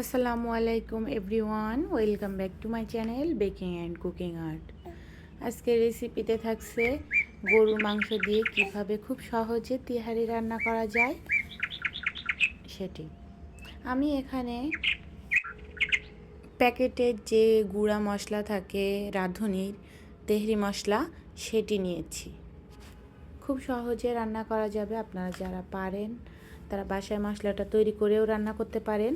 আসসালামু আলাইকুম everyone, welcome back to my channel baking and cooking art. আজকের রেসিপিতে থাকছে গরুর মাংস দিয়ে কীভাবে খুব সহজে তিহারি রান্না করা যায় সেটি। আমি এখানে প্যাকেটের যে গুঁড়া মশলা থাকে, রাঁধুনির তেহরি মশলা, সেটি নিয়েছি। খুব সহজে রান্না করা যাবে, আপনারা যারা পারেন, তারা বাসায় মশলাটা তৈরি করেও রান্না করতে পারেন।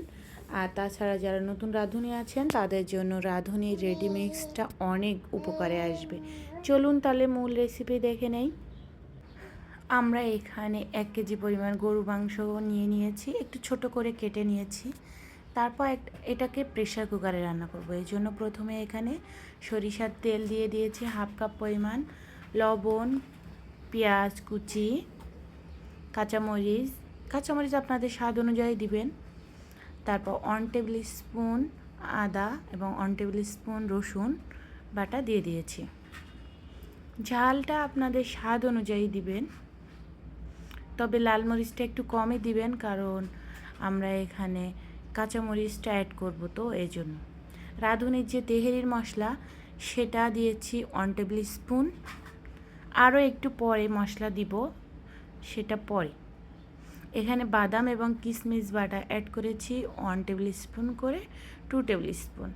আর তাছাড়া যারা নতুন রাঁধুনি আছেন, তাদের জন্য রাঁধুনি রেডি মিক্সটা অনেক উপকারে আসবে। চলুন তাহলে মূল রেসিপি দেখে নেই। আমরা এখানে এক কেজি পরিমাণ গরু মাংস নিয়ে নিয়েছি, একটু ছোট করে কেটে নিয়েছি। তারপর এটাকে প্রেশার কুকারে রান্না করব। এই জন্য প্রথমে এখানে সরিষার তেল দিয়ে দিয়েছি হাফ কাপ পরিমাণ। লবণ, পেঁয়াজ কুচি, কাঁচামরিচ কাঁচামরিচ আপনাদের স্বাদ অনুযায়ী দিবেন। তারপর ওয়ান টেবিল স্পুন আদা এবং ওয়ান টেবিল স্পুন রসুন বাটা দিয়ে দিয়েছি। ঝালটা আপনাদের স্বাদ অনুযায়ী দিবেন, তবে লাল মরিচটা একটু কমই দিবেন কারণ আমরা এখানে কাঁচামরিচটা অ্যাড করব তো এই জন্য। রাঁধুনির যে তেহেরির মশলা, সেটা দিয়েছি ওয়ান টেবিল স্পুন আরও একটু পরে মশলা দিব, সেটা পরে। এখানে বাদাম এবং কিশমিশ বাটা অ্যাড করেছি ওয়ান টেবিল স্পুন করে টু টেবিল স্পুন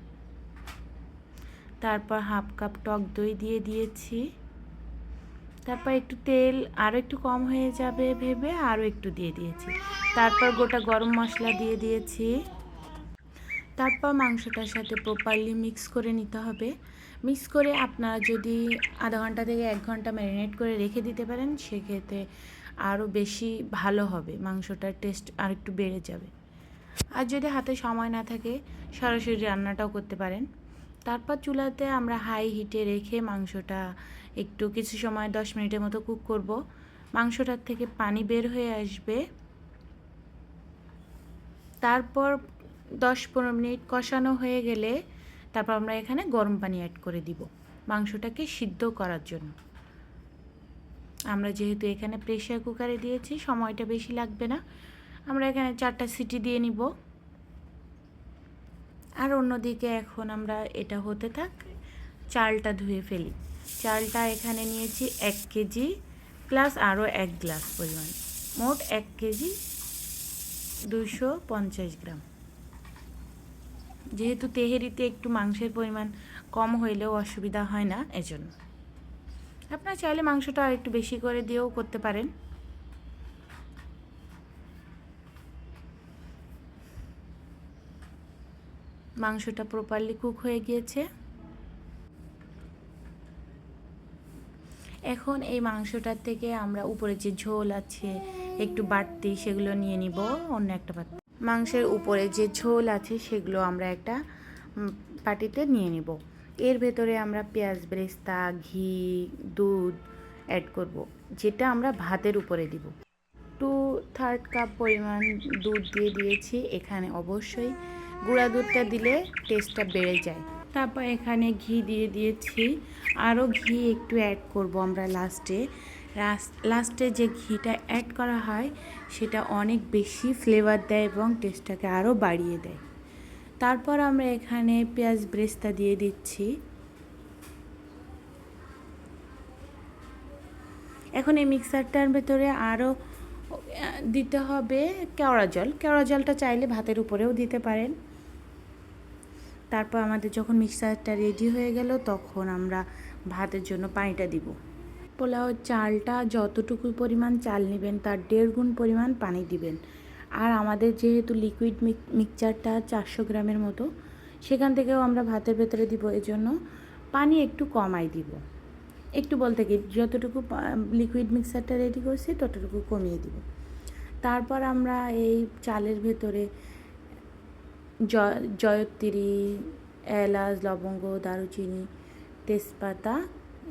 তারপর হাফ কাপ টক দই দিয়ে দিয়েছি। তারপর একটু তেল আরও একটু কম হয়ে যাবে ভেবে আরও একটু দিয়ে দিয়েছি। তারপর গোটা গরম মশলা দিয়ে দিয়েছি। তারপর মাংসটার সাথে প্রপারলি মিক্স করে নিতে হবে। মিক্স করে আপনারা যদি আধা ঘণ্টা থেকে এক ঘণ্টা ম্যারিনেট করে রেখে দিতে পারেন, সেক্ষেত্রে আরও বেশি ভালো হবে, মাংসটার টেস্ট আর একটু বেড়ে যাবে। আর যদি হাতে সময় না থাকে, সরাসরি রান্নাটাও করতে পারেন। তারপর চুলাতে আমরা হাই হিটে রেখে মাংসটা একটু কিছু সময়, দশ মিনিটের মতো কুক করব। মাংসটার থেকে পানি বের হয়ে আসবে। তারপর দশ পনেরো মিনিট কষানো হয়ে গেলে তারপর আমরা এখানে গরম পানি অ্যাড করে দিব মাংসটাকে সিদ্ধ করার জন্য। আমরা যেহেতু এখানে প্রেশার কুকারে দিয়েছি, সময়টা বেশি লাগবে না। আমরা এখানে চারটা সিটি দিয়ে নিব। আর অন্যদিকে এখন আমরা এটা হতে থাক, চালটা ধুয়ে ফেলি। চালটা এখানে নিয়েছি এক কেজি প্লাস আরও এক গ্লাস পরিমাণ। মোট এক কেজি দুশো পঞ্চাশ গ্রাম। যেহেতু তেহেরিতে একটু মাংসের পরিমাণ কম হইলেও অসুবিধা হয় না, এজন্য। আপনারা চাইলে মাংসটা আর একটু বেশি করে দিয়েও করতে পারেন। মাংসটা প্রপারলি কুক হয়ে গিয়েছে। এখন এই মাংসটার থেকে আমরা উপরে যে ঝোল আছে, একটু বাড়তি সেগুলো নিয়ে নিব, অন্য একটা পাত্র মাংসের উপরে যে ঝোল আছে, সেগুলো আমরা একটা পাটিতে নিয়ে নিব। এর ভেতরে আমরা পেঁয়াজ, ব্রেস্তা, ঘি, দুধ অ্যাড করব, যেটা আমরা ভাতের উপরে দিব। টু থার্ড কাপ পরিমাণ দুধ দিয়ে দিয়েছি, এখানে অবশ্যই গুঁড়া দুধটা দিলে টেস্টটা বেড়ে যায়। তারপর এখানে ঘি দিয়ে দিয়েছি, আরও ঘি একটু অ্যাড করব আমরা লাস্টে লাস্টে যে ঘিটা অ্যাড করা হয়, সেটা অনেক বেশি ফ্লেভার দেয় এবং টেস্টটাকে আরও বাড়িয়ে দেয়। তারপর আমরা এখানে পেঁয়াজ ব্রেস্তা দিয়ে দিচ্ছি। এখন এই মিক্সারটার ভেতরে আরও দিতে হবে কেওড়া জল। কেওড়া জলটা চাইলে ভাতের উপরেও দিতে পারেন। তারপর আমাদের যখন মিক্সারটা রেডি হয়ে গেল, তখন আমরা ভাতের জন্য পানিটা দিব। পোলাও চালটা যতটুকু পরিমাণ চাল নেবেন, তার দেড় গুণ পরিমাণ পানি দিবেন। আর আমাদের যেহেতু লিকুইড মিক্সচারটা চারশো গ্রামের মতো, সেখান থেকেও আমরা ভাতের ভেতরে দিব, এজন্য পানি একটু কমাই দিব। একটু বলতে কি, যতটুকু লিকুইড মিক্সারটা রেডি করছি, ততটুকু কমিয়ে দিব। তারপর আমরা এই চালের ভেতরে জয়ত্রী, এলাচ, লবঙ্গ, দারুচিনি, তেজপাতা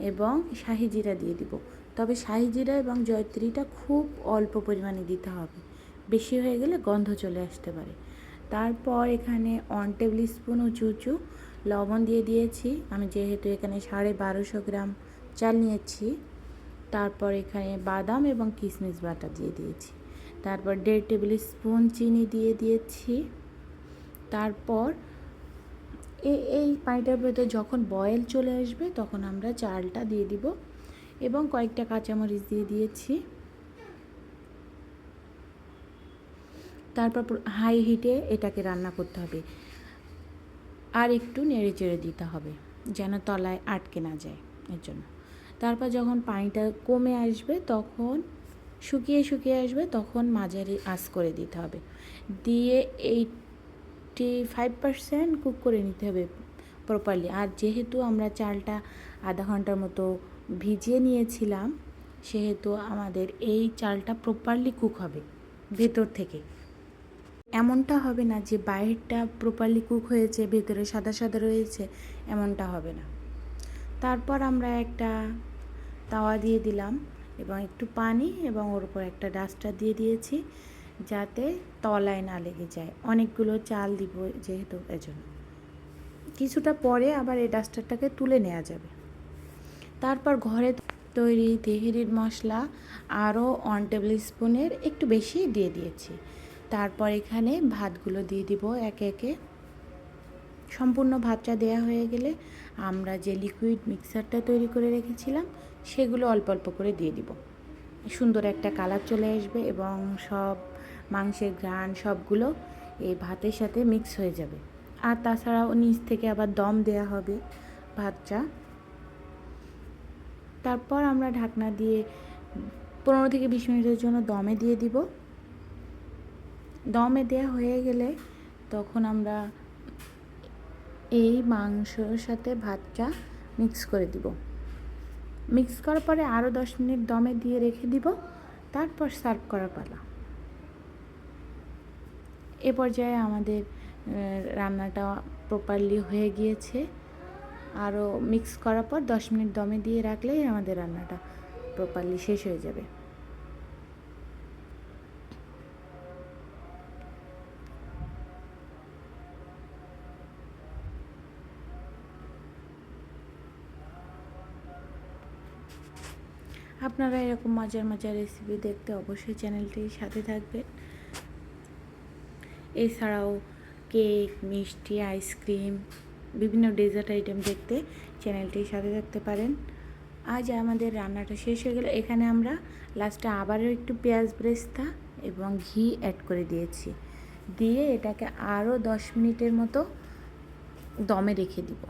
এবং শাহি জিরা দিয়ে দিব। তবে শাহি জিরা এবং জয়ত্রীটা খুব অল্প পরিমাণে দিতে হবে। বেশি হয়ে গেলে গন্ধ চলে আসতে পারে। তারপর এখানে ওয়ান টেবিল স্পুন উঁচু উঁচু লবণ দিয়ে দিয়েছি। আমি যেহেতু এখানে সাড়ে বারোশো গ্রাম চাল নিয়েছি, তারপর এখানে বাদাম এবং কিশমিশ বাটা দিয়ে দিয়েছি। তারপর দেড় টেবিল স্পুন চিনি দিয়ে দিয়েছি। তারপর এই পানিটার ভেতরে যখন বয়েল চলে আসবে তখন আমরা চালটা দিয়ে দিব এবং কয়েকটা কাঁচামরিচ দিয়ে দিয়েছি। তারপর হাই হিটে এটাকে রান্না করতে হবে। আর একটু নেড়ে চেড়ে দিতে হবে, যেন তলায় আটকে না যায় এর জন্য। তারপর যখন পানিটা কমে আসবে, তখন শুকিয়ে শুকিয়ে আসবে, তখন মাঝারি আঁচ করে দিতে হবে। দিয়ে এইটি ফাইভ পার্সেন্ট কুক করে নিতে হবে প্রপারলি আর যেহেতু আমরা চালটা আধা ঘণ্টার মতো ভিজিয়ে নিয়েছিলাম, সেহেতু আমাদের এই চালটা প্রপারলি কুক হবে, ভেতর থেকে। এমনটা হবে না যে বাইরেটা প্রপারলি কুক হয়েছে, ভেতরে সাদা সাদা রয়েছে, এমনটা হবে না। তারপর আমরা একটা তাওয়া দিয়ে দিলাম এবং একটু পানি এবং ওর উপর একটা ডাস্টার দিয়ে দিয়েছি যাতে তলায় না লেগে যায়। অনেকগুলো চাল দিব যেহেতু এজন্য। কিছুটা পরে আবার এই ডাস্টারটাকে তুলে নেওয়া যাবে। তারপর ঘরে তৈরি তেহেরির মশলা আরও ওয়ান টেবিল স্পুনের একটু বেশি দিয়ে দিয়েছি। তারপর এখানে ভাতগুলো দিয়ে দিব একে একে। সম্পূর্ণ ভাতটা দেয়া হয়ে গেলে আমরা যে লিকুইড মিক্সারটা তৈরি করে রেখেছিলাম, সেগুলো অল্প অল্প করে দিয়ে দিব। সুন্দর একটা কালার চলে আসবে এবং সব মাংসের ঘ্রাণ সবগুলো এই ভাতের সাথে মিক্স হয়ে যাবে। আর তাছাড়াও নিচ থেকে আবার দম দেয়া হবে ভাতটা। তারপর আমরা ঢাকনা দিয়ে পনেরো থেকে বিশ মিনিটের জন্য দমে দিয়ে দিব। দমে দেওয়া হয়ে গেলে তখন আমরা এই মাংসর সাথে ভাতটা মিক্স করে দিব। মিক্স করার পরে আরও দশ মিনিট দমে দিয়ে রেখে দিব, তারপর সার্ভ করার পালা। এ পর্যায়ে আমাদের রান্নাটা প্রপারলি হয়ে গিয়েছে। আরও মিক্স করার পর দশ মিনিট দমে দিয়ে রাখলেই আমাদের রান্নাটা প্রপারলি শেষ হয়ে যাবে। আপনারা এরকম মজার মজার রেসিপি দেখতে অবশ্যই চ্যানেলটির সাথে থাকবেন। এছাড়াও কেক মিষ্টি আইসক্রিম বিভিন্ন ডেজার্ট আইটেম দেখতে চ্যানেলটির সাথে থাকতে পারেন। আজ আমাদের রান্নাটা শেষ হয়ে গেল। এখানে আমরা লাস্টে আবারও একটু পেঁয়াজ ব্রেস্তা এবং ঘি অ্যাড করে দিয়েছি। দিয়ে এটাকে আরও দশ মিনিটের মতো দমে রেখে দিব।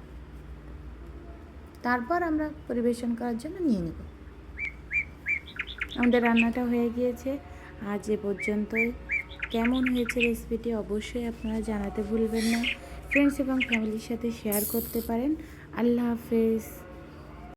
তারপর আমরা পরিবেশন করার জন্য নিয়ে নেব। আমাদের রান্নাটা হয়ে গিয়েছে। আজ এ পর্যন্তই। কেমন হয়েছে রেসিপিটি অবশ্যই আপনারা জানাতে ভুলবেন না। ফ্রেন্ডস এবং ফ্যামিলির সাথে শেয়ার করতে পারেন। আল্লাহ হাফেজ।